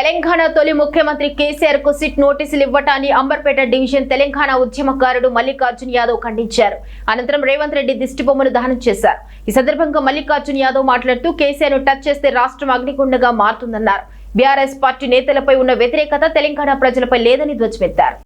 తెలంగాణ తొలి ముఖ్యమంత్రి కేసీఆర్కు సిట్ నోటీసులు ఇవ్వటాన్ని అంబర్పేట డివిజన్ తెలంగాణ ఉద్యమకారుడు మల్లికార్జున్ యాదవ్ ఖండించారు. అనంతరం రేవంత్ రెడ్డి దిష్టిబొమ్మను దహనం చేశారు. ఈ సందర్భంగా మల్లికార్జున్ యాదవ్ మాట్లాడుతూ కేసీఆర్ను టచ్ చేస్తే రాష్ట్రం అగ్నిగుండగా మారుతుందన్నారు. బీఆర్ఎస్ పార్టీ నేతలపై ఉన్న వ్యతిరేకత తెలంగాణ ప్రజలపై లేదని ధ్వజమెత్తారు.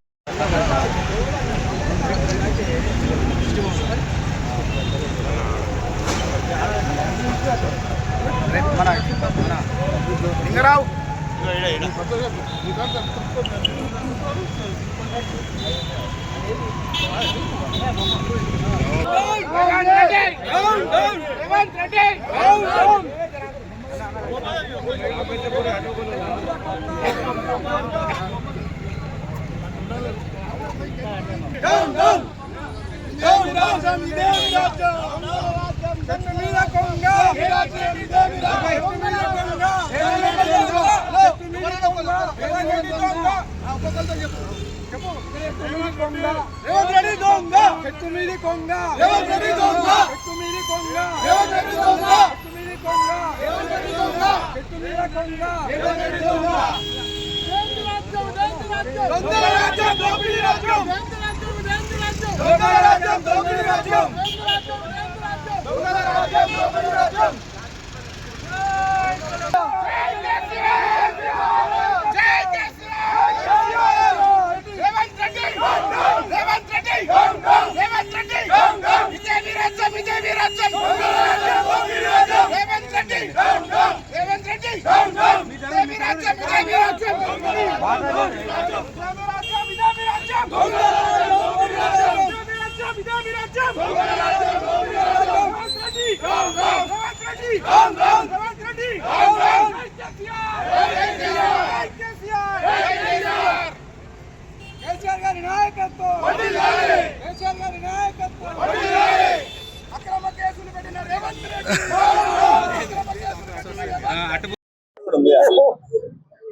మీద కొంగ మన మన లింగరావు కేసీఆర్ గారి నాయకత్వం కేసీఆర్ గారి నాయకత్వం అక్రమ కేసులు పెట్టిన రేవంత్ రెడ్డి అక్రమ కేసులు పెట్టిన రేవంత్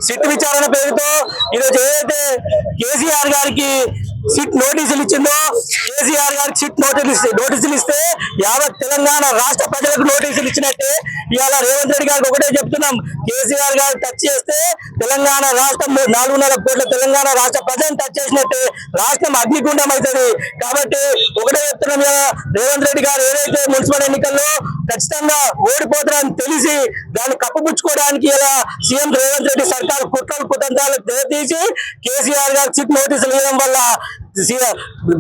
సిట్ విచారణ పేరుతో ఈరోజు ఏదైతే కేసీఆర్ గారికి సిట్ నోటీసులు ఇచ్చిందో కేసీఆర్ గారికి సిట్ నోటీసులు నోటీసులు ఇస్తే యావత్ తెలంగాణ రాష్ట్ర ప్రజలకు నోటీసులు ఇచ్చినట్టే ఇవాళ రేవంత్ రెడ్డి గారికి ఒకటే చెప్తున్నాం. కేసీఆర్ గారు టచ్ చేస్తే తెలంగాణ రాష్ట్రం నాలుగున్నర కోట్ల తెలంగాణ రాష్ట్ర ప్రజలను టచ్ చేసినట్టే రాష్ట్రం అగ్నిగుండం అవుతుంది. కాబట్టి ఒకటే చెప్తున్నాం రేవంత్ రెడ్డి గారు ఏదైతే మున్సిపల్ ఎన్నికల్లో ఖచ్చితంగా ఓడిపోతారని తెలిసి దాన్ని కప్పుపుచ్చుకోవడానికి ఇలా సీఎం రేవంత్ రెడ్డి సర్కార్ కుట్రలు కుతంత్రాలు తీసి కేసీఆర్ గారు చిట్ నోటీసులు ఇవ్వడం వల్ల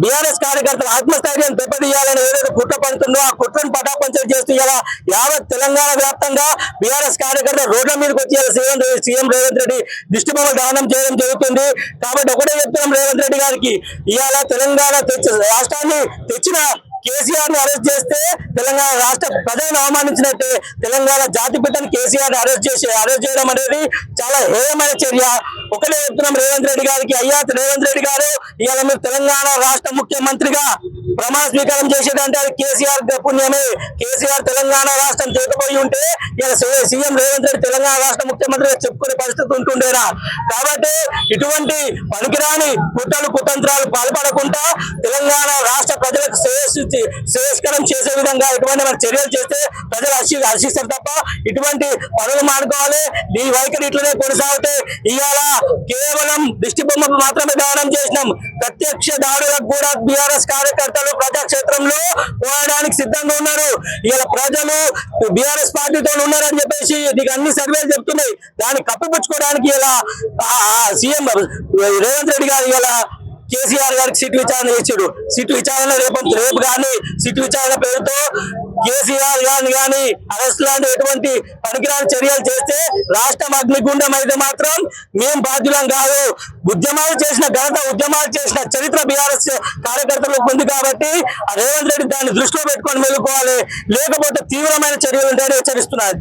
బీఆర్ఎస్ కార్యకర్తలు ఆత్మస్థైర్యం దెబ్బతీయాలని ఏదైతే కుట్ర పడుతుందో ఆ కుట్రను పటాపంచలు చేస్తూ ఇలా యావత్ తెలంగాణ వ్యాప్తంగా బీఆర్ఎస్ కార్యకర్తలు రోడ్ల మీదకి వచ్చి సీఎం సీఎం రేవంత్ రెడ్డి దిష్టిబొమ్మలు దానం చేయడం జరుగుతుంది. కాబట్టి ఒకటే చెప్తున్నాం రేవంత్ రెడ్డి గారికి ఇవాళ తెలంగాణ తెచ్చి రాష్ట్రాన్ని తెచ్చిన కేసీఆర్ను అరెస్ట్ చేస్తే తెలంగాణ రాష్ట్ర ప్రజలను అవమానించినట్టే. తెలంగాణ జాతి పితను కేసీఆర్ని అరెస్ట్ చేసి అరెస్ట్ చేయడం అనేది చాలా హేయమైన చర్య. ఒకటే చెప్తున్నాం రేవంత్ రెడ్డి గారికి అయ్యా రేవంత్ రెడ్డి గారు ఇవాళ మీరు తెలంగాణ రాష్ట్ర ముఖ్యమంత్రిగా ప్రమాణ స్వీకారం చేసేదంటే అది కేసీఆర్ పుణ్యమే. కేసీఆర్ తెలంగాణ రాష్ట్రం చేయకపోయి ఉంటే ఇలా సీఎం రేవంత్ రెడ్డి తెలంగాణ రాష్ట్ర ముఖ్యమంత్రిగా చెప్పుకునే పరిస్థితి ఉంటుండేనా? కాబట్టి ఇటువంటి పనికిరాని కుట్రలు కుతంత్రాలు పాల్పడకుండా తెలంగాణ రాష్ట్ర ప్రజలకు సేవ శ్రేయస్కరం చేసే విధంగా ఇటువంటి మన చర్యలు చేస్తే ప్రజలు హర్షి హర్షిస్తారు తప్ప ఇటువంటి పనులు మానుకోవాలి. ఈ వైఖరి ఇట్లనే కొనసాగితే ఇవాళ కేవలం దిష్టి బొమ్మ మాత్రమే దానం చేసినాం. ప్రత్యక్ష దాడులకు కూడా బీఆర్ఎస్ కార్యకర్తలు ప్రజాక్షేత్రంలో పోరాడానికి సిద్ధంగా ఉన్నారు. ఇవాళ ప్రజలు బీఆర్ఎస్ పార్టీతో ఉన్నారని చెప్పేసి నీకు అన్ని సర్వేలు చెప్తున్నాయి. దాన్ని కప్పిపుచ్చుకోవడానికి ఇలా సీఎం రేవంత్ రెడ్డి గారు ఇలా కేసీఆర్ గారికి సిట్ విచారణ చేశాడు సిట్ విచారణ రేపు రేపు కానీ సిట్ విచారణ పేరుతో కేసీఆర్ గారిని కానీ అరెస్ట్ లాంటి ఎటువంటి పనికిరాని చర్యలు చేస్తే రాష్ట్రం అగ్నిగుండం అయితే మాత్రం మేం బాధ్యులం కాదు. ఉద్యమాలు చేసిన ఘనత ఉద్యమాలు చేసిన చరిత్ర బీఆర్ఎస్ కార్యకర్తలకు ఉంది కాబట్టి రేవంత్ రెడ్డి దాన్ని దృష్టిలో పెట్టుకొని మెలుకోవాలి. లేకపోతే తీవ్రమైన చర్యలు ఉంటాయని హెచ్చరిస్తున్నారు.